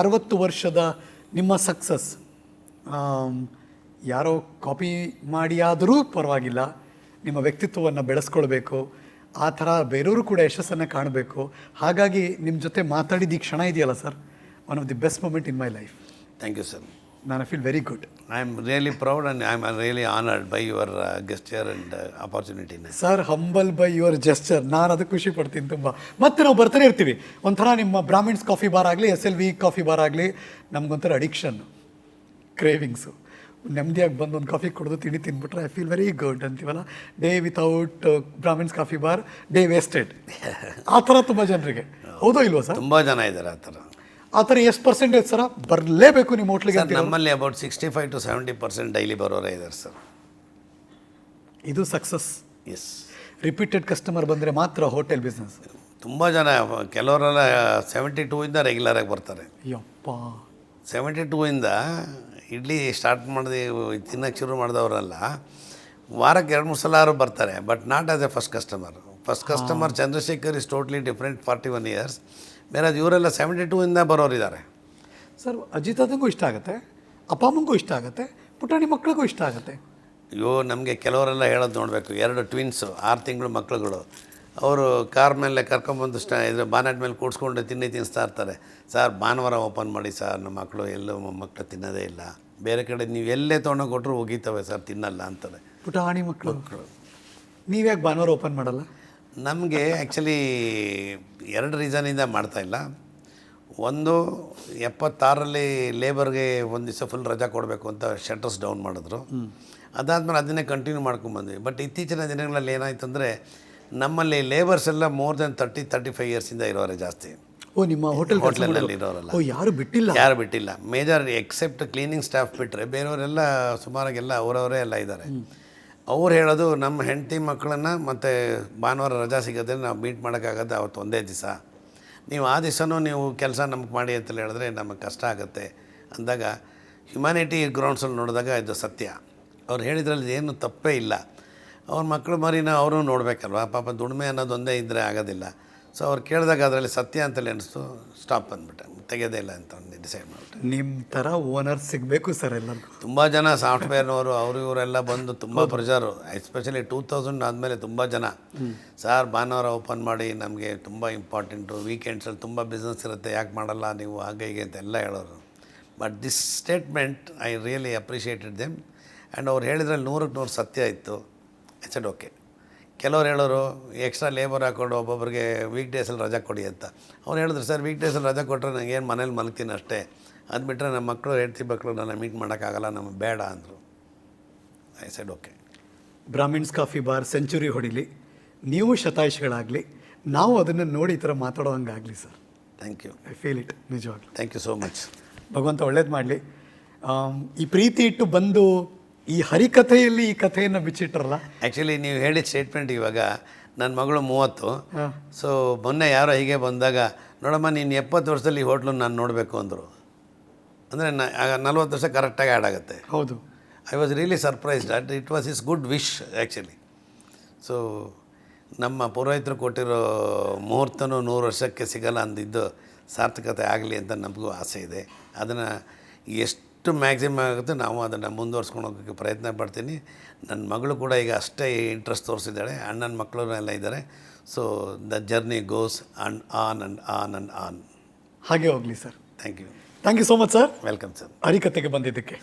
ಅರವತ್ತು ವರ್ಷದ ನಿಮ್ಮ ಸಕ್ಸಸ್ ಯಾರೋ ಕಾಪಿ ಮಾಡಿಯಾದರೂ ಪರವಾಗಿಲ್ಲ. ನಿಮ್ಮ ವ್ಯಕ್ತಿತ್ವವನ್ನು ಬೆಳೆಸ್ಕೊಳ್ಬೇಕು. ಆ ಥರ ಬೇರೆಯವರು ಕೂಡ ಯಶಸ್ಸನ್ನು ಕಾಣಬೇಕು. ಹಾಗಾಗಿ ನಿಮ್ಮ ಜೊತೆ ಮಾತಾಡಿದ ಈ ಕ್ಷಣ ಇದೆಯಲ್ಲ sir? One of the best moment in my life thank you sir ನಾನು feel very good I am really proud and I am really honoured by your gesture and opportunity sir humble by your gesture ನಾನು ಅದಕ್ಕೆ ಖುಷಿ ಪಡ್ತೀನಿ ತುಂಬ. ಮತ್ತೆ ನಾವು ಬರ್ತಾನೆ ಇರ್ತೀವಿ. ಒಂಥರ ನಿಮ್ಮ ಬ್ರಾಹ್ಮಿಣ್ಸ್ ಕಾಫಿ ಬಾರ್ ಆಗಲಿ S L V coffee bar ಆಗಲಿ ನಮಗೊಂಥರ ಅಡಿಕ್ಷನ್ ಕ್ರೇವಿಂಗ್ಸು ನೆಮ್ಮದಿಯಾಗಿ ಬಂದು ಒಂದು ಕಾಫಿ ಕುಡಿದು ತಿಂಡಿ ತಿನ್ಬಿಟ್ರೆ ಐ ಫೀಲ್ ವೆರಿ ಗುಡ್ ಅಂತೀವಲ್ಲ? Day without Brahmins coffee bar day wasted ಆ ಥರ ತುಂಬ ಜನರಿಗೆ. ಹೌದೋ ಇಲ್ವೋ ಸರ್ ತುಂಬ ಜನ ಇದ್ದಾರೆ ಆ ಥರ. ಆ ಥರ ಎಷ್ಟು ಪರ್ಸೆಂಟೇಜ್ ಸರ? ಬರಲೇಬೇಕು ನಿಮ್ಮ ಹೋಟ್ಲಿಗೆ ಸರ್ ನಮ್ಮಲ್ಲಿ about sixty five to seventy percent daily ಬರೋರೇ ಇದ್ದಾರೆ ಸರ್. ಇದು ಸಕ್ಸಸ್ ಎಸ್ ರಿಪೀಟೆಡ್ ಕಸ್ಟಮರ್ ಬಂದರೆ ಮಾತ್ರ ಹೋಟೆಲ್ ಬಿಸ್ನೆಸ್ ತುಂಬ ಜನ ಕೆಲವರೆಲ್ಲ ಸೆವೆಂಟಿ ಟೂ ಇಂದ ರೆಗ್ಯುಲರಾಗಿ ಬರ್ತಾರೆ. ಯಪ್ಪ. ಸೆವೆಂಟಿ ಟೂ ಇಂದ ಇಡ್ಲಿ ಸ್ಟಾರ್ಟ್ ಮಾಡಿದೆ ತಿನ್ನಕ್ಕೆ ಶುರು ಮಾಡಿದವರೆಲ್ಲ ವಾರಕ್ಕೆ ಎರಡು ಮೂರು ಸಲ ಆರು ಬರ್ತಾರೆ but not as a first customer first customer Chandrashekhar is totally different forty one years ಬೇರೆ ಇವರೆಲ್ಲ ಸೆವೆಂಟಿ ಟೂ ಇಂದ ಬರೋರಿದ್ದಾರೆ. ಸರ್ ಅಜಿತ್ ಅದಂಗೂ ಇಷ್ಟ ಆಗುತ್ತೆ ಅಪ್ಪ ಅಮ್ಮಂಗೂ ಇಷ್ಟ ಆಗುತ್ತೆ ಪುಟಾಣಿ ಮಕ್ಕಳಿಗೂ ಇಷ್ಟ ಆಗುತ್ತೆ. ಅಯ್ಯೋ ನಮಗೆ ಕೆಲವರೆಲ್ಲ ಹೇಳೋದು ನೋಡಬೇಕು. ಎರಡು ಟ್ವಿನ್ಸು ಆರು ತಿಂಗಳು ಮಕ್ಕಳುಗಳು ಅವರು ಕಾರ್ ಮೇಲೆ ಕರ್ಕೊಂಬಂದು ಸ್ಟ ಇದು ಬಾನೆಟ್ ಮೇಲೆ ಕೂಡಿಸ್ಕೊಂಡು ತಿನ್ನಿ ತಿನ್ನಿಸ್ತಾ ಇರ್ತಾರೆ. ಸರ್ ಭಾನುವಾರ ಓಪನ್ ಮಾಡಿ ಸರ್ ನಮ್ಮ ಮಕ್ಕಳು ಎಲ್ಲೂ ಮಕ್ಕಳು ತಿನ್ನೋದೇ ಇಲ್ಲ. ಬೇರೆ ಕಡೆ ನೀವು ಎಲ್ಲೇ ತೊಗೊಂಡೋಗಿ ಕೊಟ್ಟರು ಹೋಗಿತ್ತವೆ ಸರ್ ತಿನ್ನಲ್ಲ ಅಂತಾರೆ. ಪುಟಾಣಿ ಮಕ್ಕಳು ನೀವ್ಯಾಕೆ ಭಾನುವಾರ ಓಪನ್ ಮಾಡಲ್ಲ? ನಮಗೆ ಆ್ಯಕ್ಚುಲಿ ಎರಡು ರೀಸನಿಂದ ಮಾಡ್ತಾಯಿಲ್ಲ ಒಂದು ಎಪ್ಪತ್ತಾರರಲ್ಲಿ ಲೇಬರ್ಗೆ ಒಂದು ದಿವಸ ಫುಲ್ ರಜಾ ಕೊಡಬೇಕು ಅಂತ ಶಟರ್ಸ್ ಡೌನ್ ಮಾಡಿದ್ರು. ಅದಾದಮೇಲೆ ಅದನ್ನೇ ಕಂಟಿನ್ಯೂ ಮಾಡ್ಕೊಂಡ್ಬಂದ್ವಿ ಬಟ್ ಇತ್ತೀಚಿನ ದಿನಗಳಲ್ಲಿ ಏನಾಯ್ತು ಅಂದರೆ ನಮ್ಮಲ್ಲಿ ಲೇಬರ್ಸ್ ಎಲ್ಲ more than thirty thirty five ಇಯರ್ಸಿಂದ ಇರೋರೆ ಜಾಸ್ತಿ. ಓ ನಿಮ್ಮ ಹೋಟೆಲ್ ಹೋಟ್ಲಲ್ಲಿ ಇರೋರಲ್ಲ. ಓ ಯಾರು ಬಿಟ್ಟಿಲ್ಲ? ಯಾರು ಬಿಟ್ಟಿಲ್ಲ. ಮೇಜರ್ ಎಕ್ಸೆಪ್ಟ್ ಕ್ಲೀನಿಂಗ್ ಸ್ಟಾಫ್ ಬಿಟ್ಟರೆ ಬೇರೆಯವರೆಲ್ಲ ಸುಮಾರಾಗೆಲ್ಲ ಅವರವರೇ ಎಲ್ಲ ಇದ್ದಾರೆ. ಅವ್ರು ಹೇಳೋದು ನಮ್ಮ ಹೆಂಡತಿ ಮಕ್ಕಳನ್ನು ಮತ್ತು ಭಾನುವಾರ ರಜಾ ಸಿಗೋದ್ರೆ ನಾವು ಮೀಟ್ ಮಾಡೋಕ್ಕಾಗತ್ತೆ, ಅವತ್ತು ಒಂದೇ ದಿವಸ. ನೀವು ಆ ದಿವಸನೂ ನೀವು ಕೆಲಸ ನಮ್ಗೆ ಮಾಡಿ ಅಂತ ಹೇಳಿದ್ರೆ ನಮಗೆ ಕಷ್ಟ ಆಗುತ್ತೆ. ಅಂದಾಗ ಹ್ಯುಮ್ಯಾನಿಟಿ ಗ್ರೌಂಡ್ಸಲ್ಲಿ ನೋಡಿದಾಗ ಇದು ಸತ್ಯ. ಅವ್ರು ಹೇಳಿದ್ರಲ್ಲಿ ಏನು ತಪ್ಪೇ ಇಲ್ಲ. ಅವ್ರ ಮಕ್ಕಳು ಮರಿನ ಅವರು ನೋಡಬೇಕಲ್ವ? ಪಾಪ ದುಡಿಮೆ ಅನ್ನೋದೊಂದೇ ಇದ್ದರೆ ಆಗೋದಿಲ್ಲ. ಸೊ ಅವ್ರು ಕೇಳಿದಾಗ ಅದರಲ್ಲಿ ಸತ್ಯ ಅಂತಲೇ ಅನಿಸ್ತು. ಸ್ಟಾಪ್ ಅಂದ್ಬಿಟ್ಟೆ. ತೆಗೆಯೋದೇ ಇಲ್ಲ ಅಂತ ಒಂದು ಡಿಸೈಡ್ ಮಾಡಿಬಿಟ್ಟೆ. ನಿಮ್ಮ ಥರ ಓನರ್ ಸಿಗಬೇಕು ಸರ್ ಎಲ್ಲ ತುಂಬ ಜನ ಸಾಫ್ಟ್ವೇರ್ನವರು ಅವರು ಇವರೆಲ್ಲ ಬಂದು ತುಂಬ ಪ್ರೆಷರು ಎಸ್ಪೆಷಲಿ ಟೂ ತೌಸಂಡ್ ಆದಮೇಲೆ ತುಂಬ ಜನ. ಸರ್ ಭಾನುವಾರ ಓಪನ್ ಮಾಡಿ ನಮಗೆ ತುಂಬ ಇಂಪಾರ್ಟೆಂಟು ವೀಕೆಂಡ್ಸಲ್ಲಿ ತುಂಬ ಬಿಸ್ನೆಸ್ ಇರುತ್ತೆ. ಯಾಕೆ ಮಾಡಲ್ಲ ನೀವು? ಹಾಗೆ ಹೀಗೆ ಅಂತ ಎಲ್ಲ ಹೇಳೋರು. But this statement I really appreciated them and ಅವ್ರು ಹೇಳಿದ್ರಲ್ಲಿ ನೂರಕ್ಕೆ ನೂರು ಸತ್ಯ ಇತ್ತು. ಇಟ್ಸ್ ಓಕೆ ಕೆಲವ್ರು ಹೇಳೋರು ಎಕ್ಸ್ಟ್ರಾ ಲೇಬರ್ ಹಾಕ್ಕೊಂಡು ಒಬ್ಬೊಬ್ಬರಿಗೆ ವೀಕ್ ಡೇಸಲ್ಲಿ ರಜಾ ಕೊಡಿ ಅಂತ. ಅವ್ರು ಹೇಳಿದ್ರು ಸರ್ ವೀಕ್ ಡೇಸಲ್ಲಿ ರಜಾ ಕೊಟ್ಟರೆ ನನಗೆ ಏನು ಮನೇಲಿ ಮಲಗ್ತೀನಿ ಅಷ್ಟೇ. ಅದು ಬಿಟ್ಟರೆ ನಮ್ಮ ಮಕ್ಕಳು ಹೇಳ್ತಿ ಮಕ್ಕಳು ನನ್ನ ಮೀಟ್ ಮಾಡೋಕ್ಕಾಗಲ್ಲ ನಮಗೆ ಬೇಡ ಅಂದರು. I side okay Brahmins coffee bar century ಹೊಡಿಲಿ. ನೀವು ಶತಾಯುಷಿಗಳಾಗಲಿ. ನಾವು ಅದನ್ನು ನೋಡಿ ಈ ಥರ ಮಾತಾಡೋ ಹಂಗಾಗಲಿ sir thank you I feel it ನಿಜವಾಗ್ಲಿ. Thank you so much ಭಗವಂತ ಒಳ್ಳೇದು ಮಾಡಲಿ. ಈ ಪ್ರೀತಿ ಇಟ್ಟು ಬಂದು ಈ ಹರಿಕಥೆಯಲ್ಲಿ ಈ ಕಥೆಯನ್ನು ಬಿಚ್ಚಿಟ್ರಲ್ಲ? ಆ್ಯಕ್ಚುಲಿ ನೀವು ಹೇಳಿದ ಸ್ಟೇಟ್ಮೆಂಟ್ ಇವಾಗ ನನ್ನ ಮಗಳು ಮೂವತ್ತು. ಸೊ ಮೊನ್ನೆ ಯಾರೋ ಹೀಗೆ ಬಂದಾಗ ನೋಡಮ್ಮ ನೀನು ಎಪ್ಪತ್ತು ವರ್ಷದಲ್ಲಿ ಈ ಹೋಟ್ಲು ನಾನು ನೋಡಬೇಕು ಅಂದರು. ಅಂದರೆ ನಲ್ವತ್ತು ವರ್ಷ ಕರೆಕ್ಟಾಗಿ ಆ್ಯಡ್ ಆಗುತ್ತೆ. ಹೌದು. I was really surprise at it was is good wish actually so ನಮ್ಮ ಪುರೋಹಿತರು ಕೊಟ್ಟಿರೋ ಮುಹೂರ್ತನೂ ನೂರು ವರ್ಷಕ್ಕೆ ಸಿಗಲ್ಲ ಅಂದಿದ್ದು ಸಾರ್ಥಕತೆ ಆಗಲಿ ಅಂತ ನಮಗೂ ಆಸೆ ಇದೆ. ಅದನ್ನು ಎಷ್ಟು ಮ್ಯಾಕ್ಸಿಮಮ್ ಆಗುತ್ತೆ. ನಾವು ಅದನ್ನು ಮುಂದುವರ್ಸ್ಕೊಂಡು ಹೋಗೋಕ್ಕೆ ಪ್ರಯತ್ನ ಪಡ್ತೀನಿ. ನನ್ನ ಮಗಳು ಕೂಡ ಈಗ ಅಷ್ಟೇ ಇಂಟ್ರೆಸ್ಟ್ ತೋರಿಸಿದ್ದಾಳೆ. ಅಣ್ಣನ ಮಕ್ಕಳು ಎಲ್ಲ ಇದ್ದಾರೆ. So the journey goes on on and on and on ಹಾಗೆ ಹೋಗಲಿ sir. Thank you thank you so much sir welcome sir ಹರಿಕತೆಗೆ ಬಂದಿದ್ದಕ್ಕೆ.